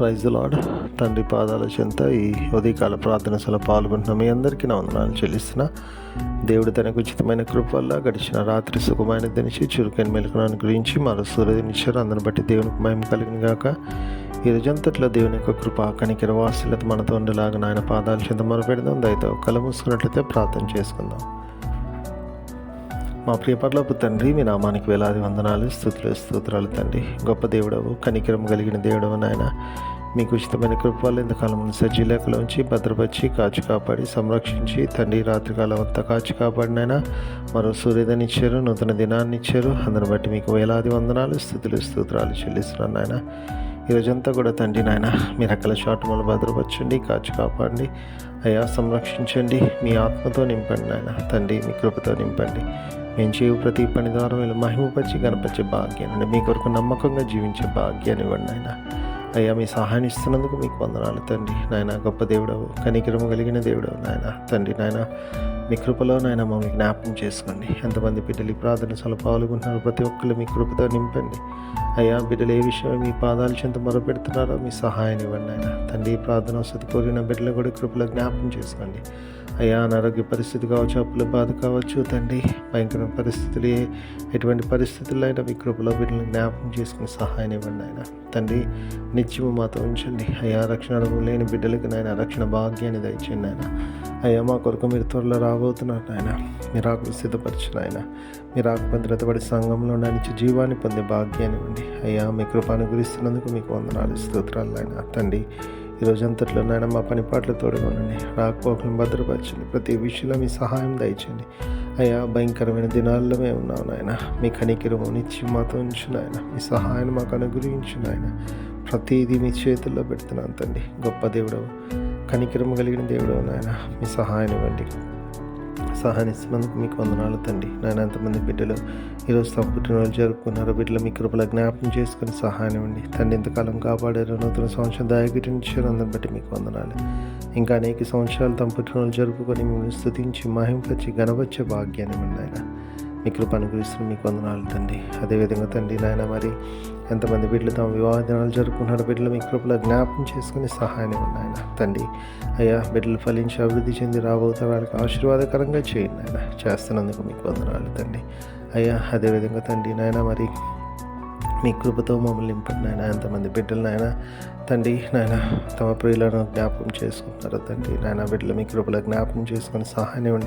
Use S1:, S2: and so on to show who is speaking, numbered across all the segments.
S1: Praise lord తండ్రి పాదాల చెంత ఈ ఉదయకాల ప్రార్థన సలో పాల్గొంటున్న మీ అందరికీ నా వందనాలు చెల్లిస్తున్న. దేవుడు తనకు ఉచితమైన కృప వల్ల గడిచిన రాత్రి సుఖమైన దినిచి చురుకైన మెలకునాన్ని గురించి మరో సూర్యదినిచ్చారు అందరిని బట్టి దేవునికి మహిమ కలిగిన గాక. ఈ రోజంతట్లో దేవుని యొక్క కృప కనికిర వాసులతో మనతో ఉండేలాగా ఆయన పాదాల చెంత మొరపెడదాం దయతో కల మూసుకున్నట్లయితే ప్రార్థన చేసుకుందాం. మా ప్రియపర్లోపు తండ్రి మీ నామానికి వేలాది వందనాలు స్థుతులు స్తోత్రాలు తండ్రి. గొప్ప దేవుడవు కనికరం కలిగిన దేవుడవు నాయన. మీకు ఉచితమైన కృప ఇంతకాలం ఇంతకాలం సజ్జీలేఖలోంచి భద్రపరిచి కాచి కాపాడి సంరక్షించి తండ్రి రాత్రికాలం అంతా కాచి కాపాడినైనా మరో సూర్యోదయం ఇచ్చారు నూతన దినాన్ని ఇచ్చారు. అందరిని బట్టి మీకు వేలాది వందనాలు స్థుతులు స్తోత్రాలు చెల్లిస్తున్నాను నాయన. ఈ రోజంతా కూడా తండ్రి నాయన మీ రెక్కల చాటుమలు భద్రపరచండి కాచి కాపాడండి. అయా సంరక్షించండి. మీ ఆత్మతో నింపండి నాయన తండ్రి మీ కృపతో నింపండి. మేము చేయు ప్రతి పని ద్వారా వీళ్ళు మహిమపరిచి కనపరిచే భాగ్యాన్ని మీ కొరకు నమ్మకంగా జీవించే భాగ్యాన్ని ఇవ్వండి ఆయన అయ్యా మీ సహాయాన్ని ఇస్తున్నందుకు మీకు వందనాలు తండ్రి. నాయన గొప్ప దేవుడవు కనికరము కలిగిన దేవుడవు నాయన. తండ్రి నాయన మీ కృపలో నాయన మమ్మల్ని జ్ఞాపకం చేసుకోండి. ఎంతమంది బిడ్డలు ఈ ప్రార్థన సల పాల్గొంటున్నారు ప్రతి ఒక్కరు మీ కృపతో నింపండి. అయ్యా బిడ్డలు ఏ విషయం మీ పాదాలు చెంత మొరపెడుతున్నారో మీ సహాయాన్ని ఇవ్వండి ఆయన తండ్రి ఈ ప్రార్థన వసతి కోరిన బిడ్డలు కూడా కృపలో జ్ఞాపకం చేసుకోండి. అయ్యా అనారోగ్య పరిస్థితి కావచ్చు అప్పుల బాధ కావచ్చు తండ్రి భయంకర పరిస్థితులు ఎటువంటి పరిస్థితుల్లో అయినా మీ కృపలో వీటిని జ్ఞాపకం చేసుకుని సహాయం ఇవ్వండి ఆయన తండ్రి నిత్యము మాతో ఉంచండి. అయ్యా రక్షణ అనుభవం లేని బిడ్డలకి నాయన రక్షణ భాగ్యాన్ని దయచేయండి ఆయన అయ్యా మా కొరకు మీరు త్వరలో రాబోతున్నారు నాయన. మీరు ఆకులు సిద్ధపరిచిన ఆయన మీరు ఆకుపత్రతపడి సంఘంలో నడిచి జీవాన్ని పొందే భాగ్యాన్ని ఇవ్వండి. అయ్యా మీ కృప గురిస్తున్నందుకు మీకు వందనాలు స్తోత్రాలు ఆయన తండ్రి ఈ రోజంతట్లో నాయన మా పని పాటలు తోడుగా రాకపోకలను భద్రపరచండి. ప్రతి విషయంలో మీ సహాయం దయచండి అయ్యా భయంకరమైన దినాల్లో మేము ఉన్నాం నాయన. మీ కనికిరము నిత్యం మాతో ఉంచు నాయన. మీ సహాయం మాకు అనుగ్రహించు నాయన. ప్రతిదీ మీ చేతుల్లో పెడుతున్నాను తండ్రి. గొప్ప దేవుడవు కనికిరము కలిగిన దేవుడవు నాయన. మీ సహాయం ఇవ్వండి. సహాయిస్తున్నందుకు మీకు వందనాలు తండ్రి. నాయన ఎంతమంది బిడ్డలు ఈరోజు తమ పుట్టినరోజు జరుపుకున్నారు బిడ్డలు మీ కృపల జ్ఞాపకం చేసుకుని సహాయం ఇవ్వండి. తండ్రి ఇంతకాలం కాపాడారు నూతన సంవత్సరం దాయగిటించారు అందరిని బట్టి మీకు వందనాలు. ఇంకా అనేక సంవత్సరాలు తమ పుట్టినరోజు జరుపుకొని మిమ్మల్ని స్థుతించి మహింపచ్చి గణపచ్చే భాగ్యాన్ని ఇవ్వండి మీ కృప అనుగ్రహిస్తున్న మీకు వందనాలు తండ్రి. అదేవిధంగా తండ్రి నాయన మరి ఎంతమంది బిడ్డలు తమ వివాహ దినాలు జరుపుకున్నారు బిడ్డలు మీ కృపలో జ్ఞాపం చేసుకుని సహాయం ఉన్నాయన తండ్రి అయ్యా బిడ్డలు ఫలించి అభివృద్ధి చెంది రాబోతున్న వాళ్ళకి ఆశీర్వాదకరంగా చేయండి ఆయన చేస్తున్నందుకు మీకు వందనాలు తండ్రి. అయ్యా అదేవిధంగా తండ్రి నాయన మరి మీ కృపతో మమ్మల్ని నింపండి నాయన ఎంతమంది బిడ్డలు నాయన తండ్రి నాయన తమ ప్రియులను జ్ఞాపకం చేసుకుంటారు తండ్రి నాయన బిడ్డలు మీ కృపలో జ్ఞాపకం చేసుకుని సహాయం ఇవ్వండి.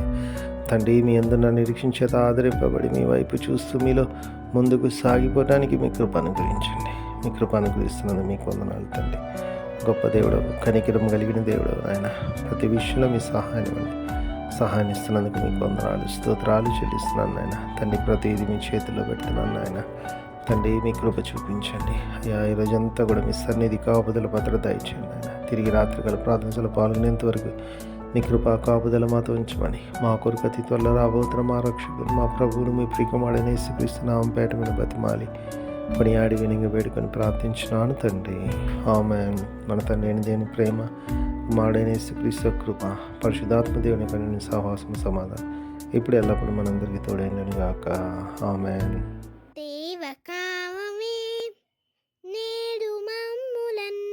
S1: తండ్రి మీ అందరిన నిరీక్షించేత ఆదరింపబడి మీ వైపు చూస్తూ మీలో ముందుకు సాగిపోవడానికి మీ కృప అనుగ్రహించండి. మీ కృప అనుగ్రహిస్తున్నందుకు మీకు వందనాలు తండ్రి. గొప్ప దేవుడు కనికిరం కలిగిన దేవుడు ఆయన ప్రతి విషయంలో మీ సహాయం ఇవ్వండి. సహాయం ఇస్తున్నందుకు మీకు వందనాలు స్తోత్రాలు చెల్లిస్తున్నాను నాయన. తండ్రి ప్రతిదీ మీ చేతిలో పెడుతున్నాను నాయన. తండ్రి మీ కృప చూపించండి. అయ్యా ఈ రోజంతా కూడా మీ సన్నిధి కాపుదల భద్రత దయచేయండి. ఆయన తిరిగి రాత్రికాల ప్రార్థనలో పాల్గొనేంత వరకు మీ కృపా కాపుదల మాతో ఉంచమని మా కొరకు అతి త్వరలో రాబోతున్న మా రక్షకుడు మా ప్రభువును మీ ప్రికమాడనే యేసుక్రీస్తునామం పేట మీద బతిమాలి. కొనియాడి వినింగ వేడుకొని ప్రార్థించినాను తండ్రి. ఆమె మన తండ్రి అయిన దేని ప్రేమ మాడైన యేసుక్రీస్తు కృప పరిశుధాత్మ దేవుని పని సహవాసం సమాధానం ఇప్పుడు ఎల్లప్పుడూ మనందరికీ తోడైందని ఆమె ఆమెన్
S2: దేవకామమే నేడు మమ్ములన్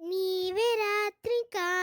S2: నీవే రాత్రి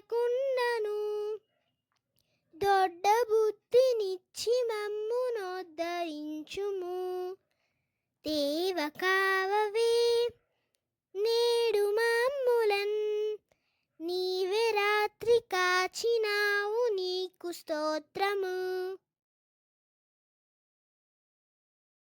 S2: చేయకుండాను దొడ్డ బుద్ధినిచ్చి మమ్ము నోద్ధరించుము దేవ కావవే నేడు మమ్ములన్. నీవే రాత్రి కాచినావు నీకు స్తోత్ర